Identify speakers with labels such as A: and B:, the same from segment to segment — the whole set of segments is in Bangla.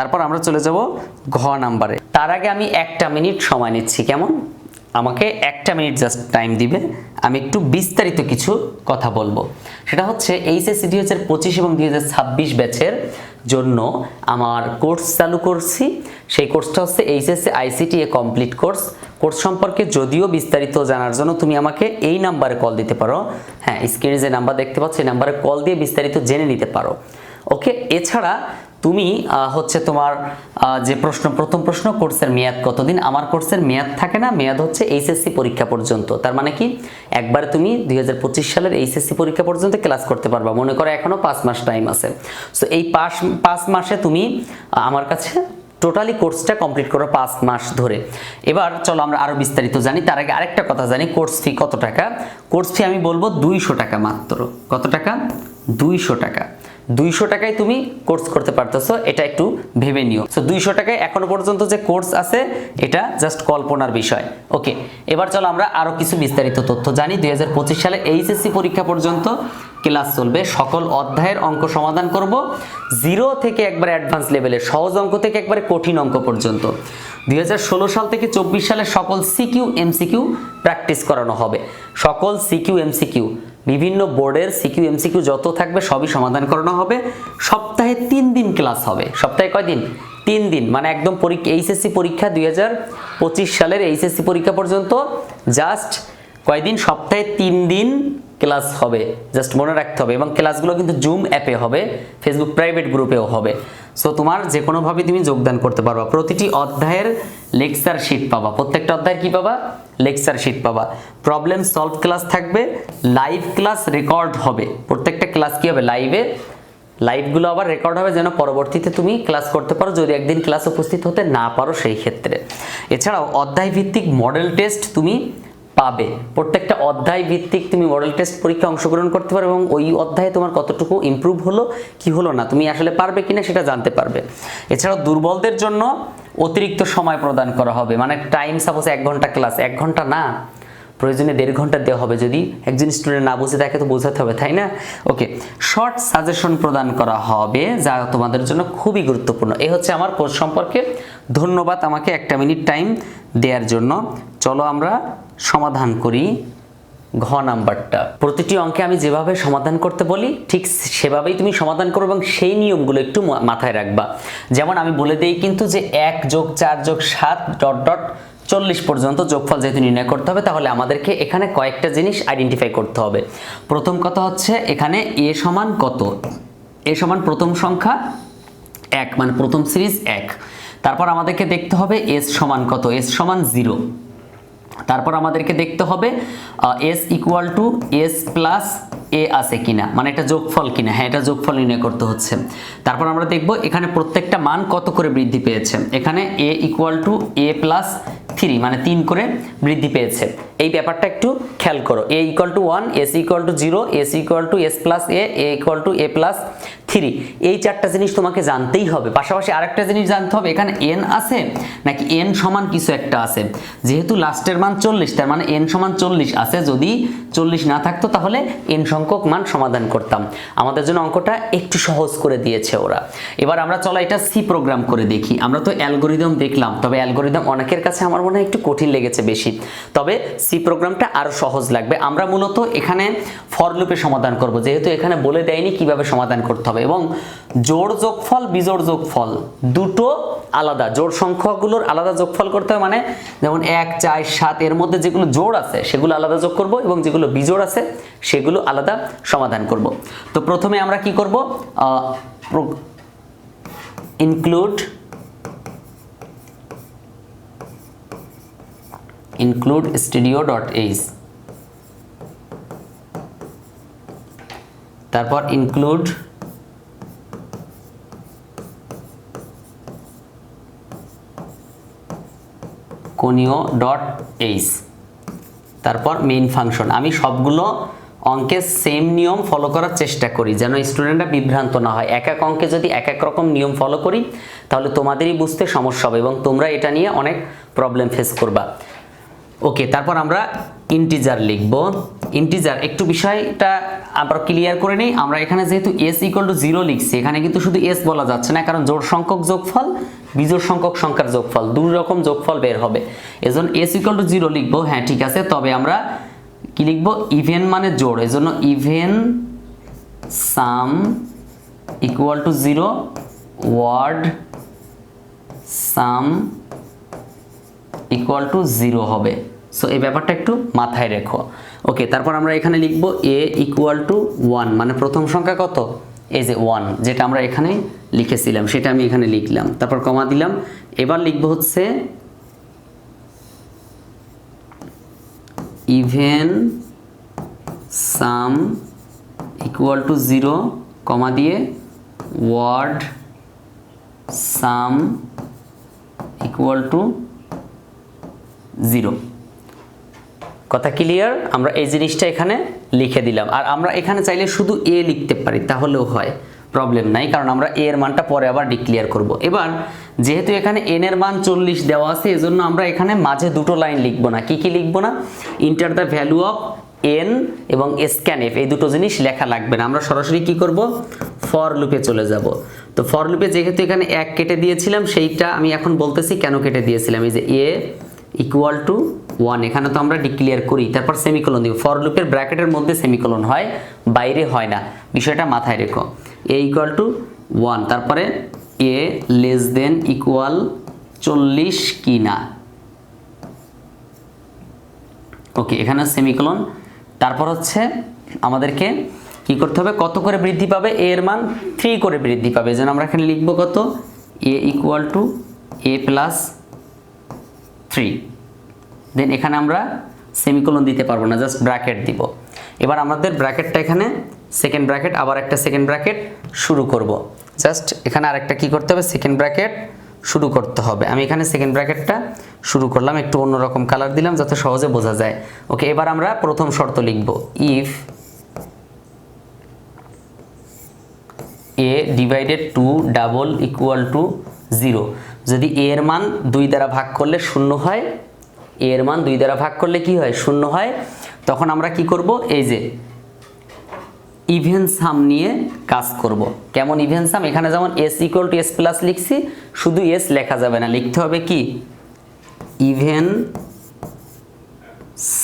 A: তারপর আমরা চলে যাব ঘ নাম্বারে। তার আগে আমি একটা মিনিট সময় নিচ্ছি, কেমন? আমাকে একটা মিনিট জাস্ট টাইম দিবে। আমি একটু বিস্তারিত কিছু কথা বলব। সেটা হচ্ছে এইচএসসি দুই হাজার পঁচিশ এবং দুই হাজার ছাব্বিশ ব্যাচের জন্য আমার কোর্স চালু করছি। সেই কোর্সটা হচ্ছে এইচএসসি আইসিটি এ কমপ্লিট কোর্স। কোর্স সম্পর্কে যদিও বিস্তারিত জানার জন্য তুমি আমাকে এই নাম্বারে কল দিতে পারো। হ্যাঁ স্ক্রিনে যে নাম্বার দেখতে পাচ্ছ, এই নাম্বারে কল দিয়ে বিস্তারিত জেনে নিতে পারো। ওকে, এছাড়া তুমি হচ্ছে তোমার যে প্রশ্ন, প্রথম প্রশ্ন, কোর্সের মেয়াদ কতদিন? আমার কোর্সের মেয়াদ থাকে না, মেয়াদ হচ্ছে এইচএসসি পরীক্ষা পর্যন্ত। তার মানে কি? একবার তুমি দুই হাজার পঁচিশ সালের এইচএসসি পরীক্ষা পর্যন্ত ক্লাস করতে পারবা। মনে করো এখনও পাঁচ মাস টাইম আছে। সো এই পাঁচ পাঁচ মাসে তুমি আমার কাছে টোটালি কোর্সটা কমপ্লিট করো পাঁচ মাস ধরে। এবার চলো আমরা আরও বিস্তারিত জানি। তার আগে আরেকটা কথা জানি কোর্স ফি কত টাকা? কোর্স ফি আমি বলব দুইশো টাকা মাত্র। কত টাকা? দুইশো টাকা। দুইশো টাকায় তুমি কোর্স করতে পারতেছো, এটা একটু ভেবে নিও। সো দুইশো টাকায় এখনও পর্যন্ত যে কোর্স আছে, এটা জাস্ট কল্পনার বিষয়। ওকে এবার চলো আমরা আরও কিছু বিস্তারিত তথ্য জানি। দুই হাজার পঁচিশ সালে এইচএসসি পরীক্ষা পর্যন্ত ক্লাস চলবে। সকল অধ্যায়ের অঙ্ক সমাধান করব। জিরো থেকে একবারে অ্যাডভান্স লেভেলে সহজ অঙ্ক থেকে একবারে কঠিন অঙ্ক পর্যন্ত। দুই হাজার ষোলো সাল থেকে চব্বিশ সালে সকল সিকিউ এমসিকিউ প্র্যাকটিস করানো হবে। সকল সিকিউ এমসিকিউ বিভিন্ন বোর্ডের সিকিউ এমসিকিউ যত থাকবে সবই সমাধান করানো হবে। সপ্তাহে তিন দিন ক্লাস হবে। সপ্তাহে কয়দিন তিন দিন। মানে একদম পরীক্ষা এইচএসসি পরীক্ষা দুই হাজার পঁচিশ সালের এইচএসসি পরীক্ষা পর্যন্ত। জাস্ট কয়দিন সপ্তাহে তিন দিন ক্লাস হবে জাস্ট মনে রাখতে হবে। এবং ক্লাসগুলো কিন্তু জুম অ্যাপে হবে ফেসবুক প্রাইভেট গ্রুপেও হবে। সো তোমার যে কোনোভাবে তুমি যোগদান করতে পারবা। প্রতিটি অধ্যায়ের লেকচার শিট পাবা। প্রত্যেকটা অধ্যায়ের কি পাবা? লেকচার শিট পাবা। প্রবলেম সলভ ক্লাস থাকবে লাইভ ক্লাস রেকর্ড হবে। প্রত্যেকটা ক্লাস কি হবে? লাইভে লাইভগুলো আবার রেকর্ড হবে যেন পরবর্তীতে তুমি ক্লাস করতে পারো, যদি একদিন ক্লাস উপস্থিত হতে না পারো সেই ক্ষেত্রে। এছাড়াও অধ্যায় ভিত্তিক মডেল টেস্ট তুমি পাবে। প্রত্যেকটা অধ্যায় ভিত্তিক তুমি মডেল টেস্ট পরীক্ষা অংশগ্রহণ করতে পারো এবং ওই অধ্যায়ে তোমার কতটুকু ইমপ্রুভ হলো, কি হলো না, তুমি আসলে পারবে কিনা সেটা জানতে পারবে। এছাড়াও দুর্বলদের জন্য অতিরিক্ত সময় প্রদান করা হবে। মানে টাইম সাপোজ এক ঘণ্টা ক্লাস এক ঘণ্টা না, প্রয়োজনে দেড় ঘণ্টা দেওয়া হবে। যদি একজন স্টুডেন্ট না বুঝে তাকে তো বোঝাতে হবে, তাই না? ওকে শর্ট সাজেশন প্রদান করা হবে যা তোমাদের জন্য খুবই গুরুত্বপূর্ণ। এই হচ্ছে আমার কোর্স সম্পর্কে। ধন্যবাদ আমাকে একটা মিনিট টাইম দেওয়ার জন্য। চলো আমরা সমাধান করি ঘ নাম্বারটা। প্রতিটি অঙ্কে আমি যেভাবে সমাধান করতে বলি, ঠিক সেভাবেই তুমি সমাধান করো এবং সেই নিয়মগুলো একটু মাথায় রাখবা। যেমন আমি বলে দিই কিন্তু যে এক যোগ চার যোগ সাত ডট ডট চল্লিশ পর্যন্ত যোগফল যেহেতু নির্ণয় করতে হবে, তাহলে আমাদেরকে এখানে কয়েকটা জিনিস আইডেন্টিফাই করতে হবে। প্রথম কথা হচ্ছে এখানে এ সমান কত? এ সমান প্রথম সংখ্যা এক মানে প্রথম সিরিজ এক। তারপর আমাদেরকে দেখতে হবে এস সমান কত? এস সমান জিরো। তারপর আমাদেরকে দেখতে হবে S equal to S plus A আছে কিনা মানে এটা যোগফল কিনা হ্যাঁ এটা যোগফল নির্ণয় করতে হচ্ছে। তারপর আমরা দেখব এখানে প্রত্যেকটা মান কত করে বৃদ্ধি পেয়েছে। এখানে A equal to A plus three মানে তিন করে বৃদ্ধি পেয়েছে। এই ব্যাপারটা একটু খেয়াল করো। A equal to one S equal to zero S equal to S plus A A equal to A plus three এই চারটা জিনিস তোমাকে জানতেই হবে। পাশাপাশি আরেকটা জিনিস জানতে হবে, এখানে এন আছে নাকি এন সমান কিছু একটা আছে? যেহেতু লাস্টের মান চল্লিশ, তার মানে এন সমান চল্লিশ আছে। যদি চল্লিশ না থাকতো তাহলে এন সংখ্যক মান সমাধান করতাম। আমাদের জন্য অঙ্কটা একটু সহজ করে দিয়েছে ওরা। এবার আমরা চলো এটা সি প্রোগ্রাম করে দেখি। আমরা তো অ্যালগোরিদম দেখলাম, তবে অ্যালগোরিদম অনেকের কাছে আমার মনে হয় একটু কঠিন লেগেছে বেশি। তবে সি প্রোগ্রামটা আরও সহজ লাগবে। আমরা মূলত এখানে ফর লুপে সমাধান করব। যেহেতু এখানে বলে দেয়নি কীভাবে সমাধান করতে হবে এবং জোড় যোগফল, বিজোড় যোগফল দুটো আলাদা। জোড় সংখ্যাগুলোর আলাদা যোগফল করতে হবে মানে যেমন এক, চার, সাত, এর মধ্যে যেগুলো জোড় আছে সেগুলো আলাদা যোগ করব এবং যেগুলো বিজোড় আছে সেগুলো আলাদা সমাধান করব। তো প্রথমে আমরা কি করব? ইনক্লুড include studio.h তারপর include কোনীয় ডট এইচ তারপর মেইন ফাংশন আমি সবগুলো অঙ্কের সেম নিয়ম ফলো করার চেষ্টা করি, যেন স্টুডেন্টরা বিভ্রান্ত না হয়। এক এক অঙ্কে যদি এক এক রকম নিয়ম ফলো করি, তাহলে তোমাদেরই বুঝতে সমস্যা হবে এবং তোমরা এটা নিয়ে অনেক প্রবলেম ফেস করবা। ওকে তারপর আমরা ইন্টিজার লিখব। ইন্টিজার একটু বিষয়টা আবার ক্লিয়ার করে নিই। আমরা এখানে যেহেতু এস ইকুয়াল টু জিরো লিখছি, এখানে কিন্তু শুধু এস বলা যাচ্ছে না, কারণ জোড় সংখ্যক যোগফল, বিজোড় সংখ্যক সংখ্যার যোগফল, দুই রকম যোগফল বের হবে। এজন্য এস ইকুয়াল টু জিরো লিখব হ্যাঁ ঠিক আছে, তবে আমরা কি লিখব? ইভেন মানে জোড়, এজন্য even sum equal to zero odd sum equal to zero হবে। সো এই ব্যাপারটা একটু মাথায় রেখো। ওকে তারপর আমরা এখানে লিখব এ ইকুয়াল টু ওয়ান মানে প্রথম সংখ্যা কত? এই যে ওয়ান যেটা আমরা এখানে লিখেছিলাম, সেটা আমি এখানে লিখলাম। তারপর কমা দিলাম। এবার লিখব হচ্ছে even sum equal to zero comma দিয়ে odd sum equal to zero. কথা ক্লিয়ার আমরা এই জিনিসটা এখানে লিখে দিলাম। আর আমরা এখানে চাইলে শুধু এ লিখতে পারি, তাহলেও হয়। প্রবলেম নাই, কারণ আমরা এ এর মানটা পরে আবার ডিক্লিয়ার করব। এবার, যেহেতু এখানে এন এর মান চল্লিশ দেওয়া আছে, এজন্য আমরা এখানে মাঝে দুটো লাইন লিখব না। কি কি লিখব না? Enter the value of N এবং স্ক্যানএফ এই দুটো জিনিস লেখা লাগবে না। আমরা সরাসরি কি করব? ফর লুপে চলে যাব। তো ফর লুপে যেহেতু এখানে এক কেটে দিয়েছিলাম, সেইটা আমি এখন বলতেছি কেন কেটে দিয়েছিলাম? এই যে এ ইকুয়াল টু ওয়ান এখানে তো আমরা ডিক্লিয়ার করি। তারপর সেমিকোলন দিব। ফর লুপের ব্র্যাকেটের মধ্যে সেমিকোলন হয়, বাইরে হয় না। বিষয়টা মাথায় রেখো। এ ইকুয়াল টু ওয়ান তারপরে এ লেস দেন ইকুয়াল চল্লিশ কি না? ওকে এখানে সেমিকোলন তারপর হচ্ছে আমাদেরকে কি করতে হবে? কত করে বৃদ্ধি পাবে? এ এর মান থ্রি করে বৃদ্ধি পাবে। যেন আমরা এখানে লিখব কত? A equal to A plus three then এখানে আমরা সেমিকোলন দিতে পারব না জাস্ট ব্র্যাকেট দিব। এবার আমাদের ব্র্যাকেটটা এখানে সেকেন্ড ব্র্যাকেট আবার একটা সেকেন্ড ব্র্যাকেট শুরু করব। জাস্ট এখানে আরেকটা কি করতে হবে? সেকেন্ড ব্র্যাকেট শুরু করতে হবে। আমি এখানে সেকেন্ড ব্র্যাকেটটা শুরু করলাম, একটু অন্যরকম কালার দিলাম, যাতে সহজে বোঝা যায়। ওকে এবার আমরা প্রথম শর্ত লিখব। If A divided to double equal to zero. যদি এ এর মান দুই দ্বারা ভাগ করলে শূন্য হয়, এ এর মান দুই দ্বারা ভাগ করলে কি হয়? শূন্য হয়। তখন আমরা কি করব? এই যে ইভেন সাম নিয়ে কাজ করব। কেমন ইভেন সাম এখানে যেমন S equal to S plus লিখছি, শুধু এস লেখা যাবে না। লিখতে হবে কি? Even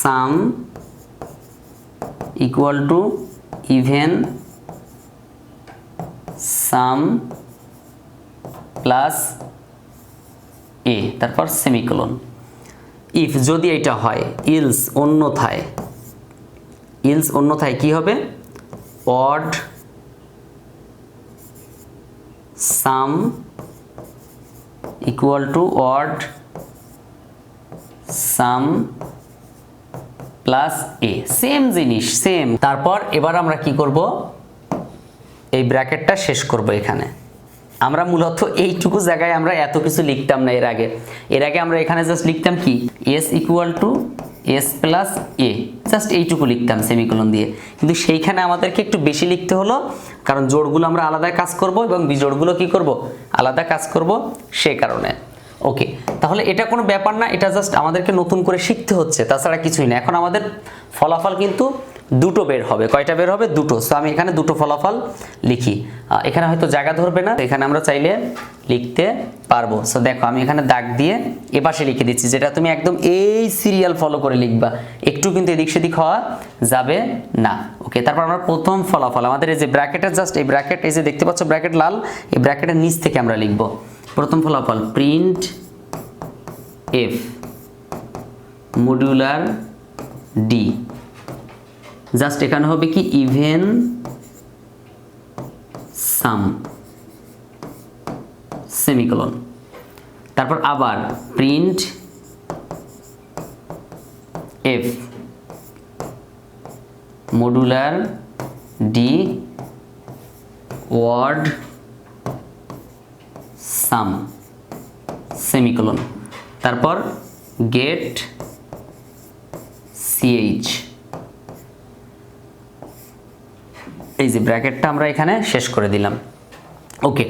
A: sum equal to even sum plus A তারপর সেমিকোলন ইফ যদি এটা হয় ইলস অন্যথায় ইলস অন্যথায় কি হবে? Odd sum equal to odd sum plus A same জিনিস সেম তারপর এবার আমরা কি করব? এই ব্র্যাকেটটা শেষ করব এখানে। আমরা মূলত এইটুকু জায়গায় আমরা এত কিছু লিখতাম না এর আগে। এর আগে আমরা এখানে জাস্ট লিখতাম কি? S equal to S plus A just এইটুকু লিখতাম সেমিকোলন দিয়ে। কিন্তু সেইখানে আমাদেরকে একটু বেশি লিখতে হলো, কারণ জোড়গুলো আমরা আলাদা কাজ করব এবং বিজোড়গুলো কি করব? আলাদা কাজ করব সে কারণে। ওকে তাহলে এটা কোনো ব্যাপার না, এটা জাস্ট আমাদেরকে নতুন করে শিখতে হচ্ছে, তাছাড়া কিছুই না। এখন আমাদের ফলাফল কিন্তু দুটো বের হবে। কয়টা বের হবে? দুটো। সো আমি এখানে দুটো ফলাফল লিখি। এখানে হয়তো জায়গা ধরবে না এখানে আমরা চাইলে লিখতে পারব। সো দেখো, আমি এখানে দাগ দিয়ে এপাশে লিখে দিচ্ছি, যেটা তুমি একদম এই সিরিয়াল ফলো করে লিখবা। একটু কিন্তু এদিক সেদিক হওয়া যাবে না। ওকে তারপর আমরা প্রথম ফলাফল, আমাদের এই যে ব্র্যাকেটের জাস্ট এই ব্র্যাকেট এই যে দেখতে পাচ্ছ ব্র্যাকেট লাল, এই ব্র্যাকেটের নিচ থেকে আমরা লিখব। প্রথম ফলাফল printf modular D just এখানে হবে কি ইভেন সাম সেমিকোলন তারপর আবার printf modular D odd sum semicolon তারপর গেট সিএইচ এই যে ব্র্যাকেটটা আমরা এখানে শেষ করে দিলাম। ওকে,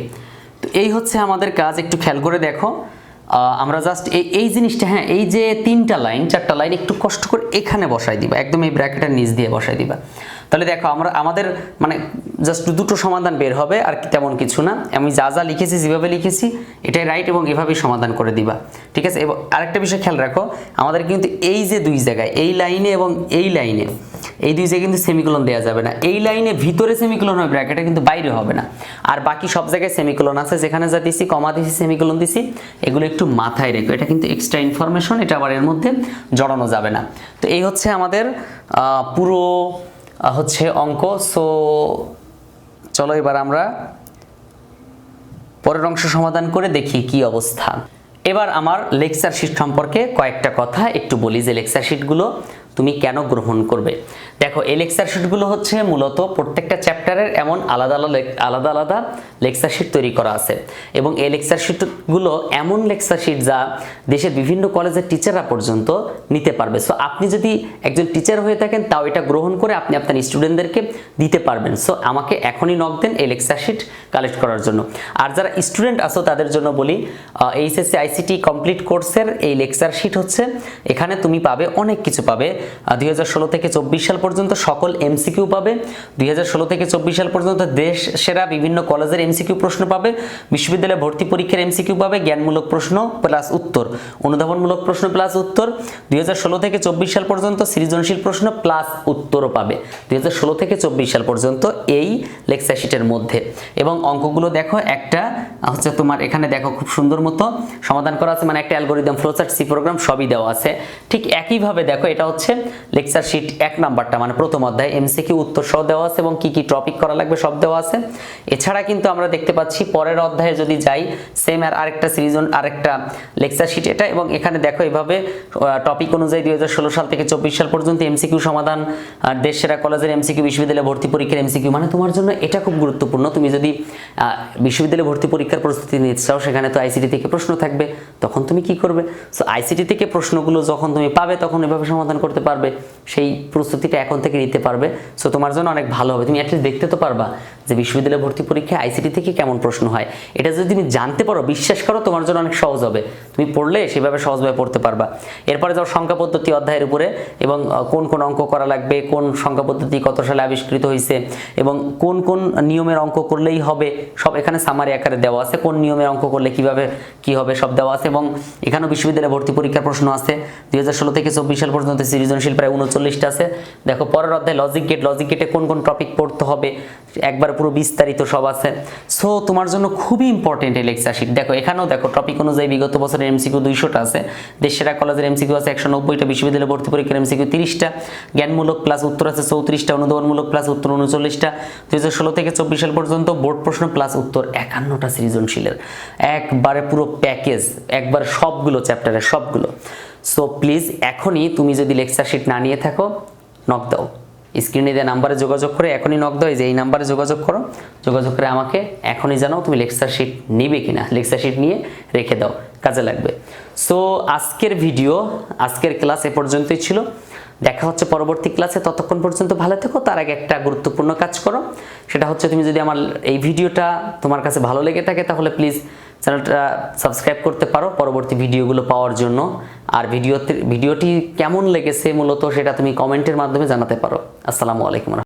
A: তো এই হচ্ছে আমাদের কাজ, একটু খেয়াল করে দেখো। আমরা জাস্ট এই এই জিনিসটা হ্যাঁ এই যে তিনটা লাইন, চারটা লাইন একটু কষ্ট করে এখানে বসাই দিবা, একদম এই ব্র্যাকেটের নিচ দিয়ে বসাই দিবা। তাহলে দেখো, আমরা, আমাদের মানে জাস্ট দুটো সমাধান বের হবে, আর তেমন কিছু না। আমি যা যা লিখেছি, যেভাবে লিখেছি, এটাই রাইট এবং এভাবেই সমাধান করে দিবা। ঠিক আছে? এবং আরেকটা বিষয় খেয়াল রাখো, আমাদের কিন্তু এই যে দুই জায়গায়, এই লাইনে এবং এই লাইনে, এই দুই জায়গায় কিন্তু সেমিকোলন দেওয়া যাবে না। এই লাইনে ভিতরে সেমিকোলন হবে ব্র্যাকেটে কিন্তু বাইরে হবে না। আর বাকি সব জায়গায় সেমিকোলন আছে, যেখানে যা দিছি কমা দিছি সেমিকোলন দিছি, এগুলো একটু মাথায় রেখো। এটা কিন্তু এক্সট্রা ইনফরমেশন এটা আবার এর মধ্যে জড়ানো যাবে না। তো এই হচ্ছে আমাদের পুরো হচ্ছে অঙ্ক। সো চলো এবার আমরা পরের অংশ সমাধান করে দেখি কি অবস্থা। এবার আমার লেকচার শিট সম্পর্কে কয়েকটা কথা একটু বলি যে লেকচার শিটগুলো তুমি কেন গ্রহণ করবে। দেখো, এই লেকচার শিটগুলো হচ্ছে মূলত প্রত্যেকটা চ্যাপ্টারের এমন আলাদা আলাদা আলাদা আলাদা লেকচার শিট তৈরি করা আছে। এবং এই লেকচার শিটগুলো এমন লেকচার শিট যা দেশের বিভিন্ন কলেজের টিচাররা পর্যন্ত নিতে পারবে। সো আপনি যদি একজন টিচার হয়ে থাকেন, তাও এটা গ্রহণ করে আপনি আপনার স্টুডেন্টদেরকে দিতে পারবেন। সো আমাকে এখনই নক দেন এই লেকচার শিট কালেক্ট করার জন্য। আর যারা স্টুডেন্ট আছো, তাদের জন্য বলি এইচএসসি, আইসিটি কমপ্লিট কোর্সের এই লেকচার শিট হচ্ছে, এখানে তুমি পাবে, অনেক কিছু পাবে। দুই হাজার ষোলো থেকে চব্বিশ সাল পর্যন্ত সকল এমসিকিউ পাবে। দুই হাজার ষোলো থেকে চব্বিশ সাল পর্যন্ত দেশ সেরা বিভিন্ন কলেজের এমসিকিউ প্রশ্ন পাবে। বিশ্ববিদ্যালয়ে ভর্তি পরীক্ষার এমসিকিউ পাবে, জ্ঞানমূলক প্রশ্ন প্লাস উত্তর। অনুধাবনমূলক প্রশ্ন প্লাস উত্তর। দুই থেকে চব্বিশ সাল পর্যন্ত সৃজনশীল প্রশ্ন প্লাস উত্তরও পাবে। দুই থেকে চব্বিশ সাল পর্যন্ত এই লেকচার শিটের মধ্যে। এবং অঙ্কগুলো দেখো, একটা হচ্ছে তোমার এখানে দেখো খুব সুন্দর মতো। সমাধান করা আছে মানে একটা অ্যালগোরিদম, ফ্লোচার্ট, সি প্রোগ্রাম সবই দেওয়া আছে। ঠিক একইভাবে দেখো, এটা হচ্ছে লেকচার শিট এক নাম্বারটা। মানে প্রথম অধ্যায়। এমসিকিউ উত্তর সহ দেওয়া আছে এবং কি কি টপিক করা লাগবে সব দেওয়া আছে। এছাড়া কিন্তু আমরা দেখতে পাচ্ছি পরের অধ্যায়ে যদি যাই সেম আর আরেকটা সিরিজন আরেকটা লেকচার শিট এটা এবং এখানে দেখো এভাবে টপিক অনুযায়ী দুই সাল থেকে চব্বিশ সাল পর্যন্ত এমসিকিউ সমাধান দেশ সেরা কলেজের এমসিকিউ বিশ্ববিদ্যালয়ে ভর্তি পরীক্ষার এমসিকিউ মানে তোমার জন্য এটা খুব গুরুত্বপূর্ণ। তুমি যদি বিশ্ববিদ্যালয়ে ভর্তি পরীক্ষার প্রস্তুতি নিতে চাও, সেখানে তো আইসিটি থেকে প্রশ্ন থাকবে, তখন তুমি কি করবে? সো আইসিটি থেকে প্রশ্নগুলো যখন তুমি পাবে, তখন এভাবে সমাধান করতে পারবে। সেই প্রস্তুতিটা এখন থেকে নিতে পারবে। সো তোমার জন্য অনেক ভালো হবে। তুমি অ্যাটলিস্ট দেখতে তো পারবা যে বিশ্ববিদ্যালয়ে ভর্তি পরীক্ষায় আইসিটি থেকে কেমন প্রশ্ন হয়। এটা যদি তুমি জানতে পারো, বিশ্বাস করো, তোমার জন্য অনেক সহজ হবে। তুমি পড়লে সেভাবে সহজভাবে পড়তে পারবা। এরপরে যাও সংখ্যা পদ্ধতি অধ্যায়ের উপরে এবং কোন কোন অঙ্ক করা লাগবে, কোন সংখ্যা পদ্ধতি কত সালে আবিষ্কৃত হয়েছে এবং কোন কোন নিয়মের অঙ্ক করলেই হবে, সব এখানে সামারি আকারে দেওয়া আছে। কোন নিয়মের অঙ্ক করলে কীভাবে কি হবে, সব দেওয়া আছে এবং এখানেও বিশ্ববিদ্যালয়ে ভর্তি পরীক্ষার প্রশ্ন আছে। দুই হাজার ষোলো থেকে চব্বিশ সাল পর্যন্ত সৃজনশীল প্রায় উনচল্লিশটা আছে। দেখো পরের অধ্যায় লজিক গেট লজিক গেটে কোন কোন টপিক পড়তে হবে, একবার পুরো বিস্তারিত সব আছে। সো তোমার জন্য খুবই ইম্পর্টেন্ট এই লেকচার শিট দেখো, এখানেও দেখো টপিক অনুযায়ী বিগত বছরের এমসিকিউ দুইশোটা আছে। দেশেরা কলেজের এমসিকিউ আছে একশো নব্বইটা, বিশ্ববিদ্যালয় ভর্তি পরীক্ষার এমসিকিউ তিরিশটা। জ্ঞানমূলক প্লাস উত্তর আছে চৌত্রিশটা অনুদানমূলক প্লাস উত্তর উনচল্লিশটা। দুই হাজার ষোলো থেকে চব্বিশ সাল পর্যন্ত বোর্ড প্রশ্ন প্লাস উত্তর একান্নটা সৃজনশীলের একবারে পুরো প্যাকেজ একবার সবগুলো চ্যাপ্টারের সবগুলো। সো প্লিজ এখনই তুমি যদি লেকচার শিট না নিয়ে থাকো নক দাও। স্ক্রিনে দেওয়া নাম্বারে যোগাযোগ করে এখনই নক দাও যে এই নাম্বারে যোগাযোগ করো। যোগাযোগ করে আমাকে এখনই জানাও তুমি লেকচার শিট নিবে কিনা। লেকচার শিট নিয়ে রেখে দাও, কাজে লাগবে। সো আজকের ভিডিও আজকের ক্লাস এ পর্যন্তই ছিল। দেখা হচ্ছে পরবর্তী ক্লাসে ততক্ষণ পর্যন্ত ভালো থেকো। তার আগে একটা গুরুত্বপূর্ণ কাজ করো। সেটা হচ্ছে তুমি যদি আমার এই ভিডিওটা তোমার কাছে ভালো লেগে থাকে, তাহলে প্লিজ চ্যানেলটা সাবস্ক্রাইব করতে পারো পরবর্তী ভিডিওগুলো পাওয়ার জন্য। আর ভিডিওতে ভিডিওটি কেমন লেগেছে মূলত সেটা তুমি কমেন্টের মাধ্যমে জানাতে পারো। আসসালামু আলাইকুম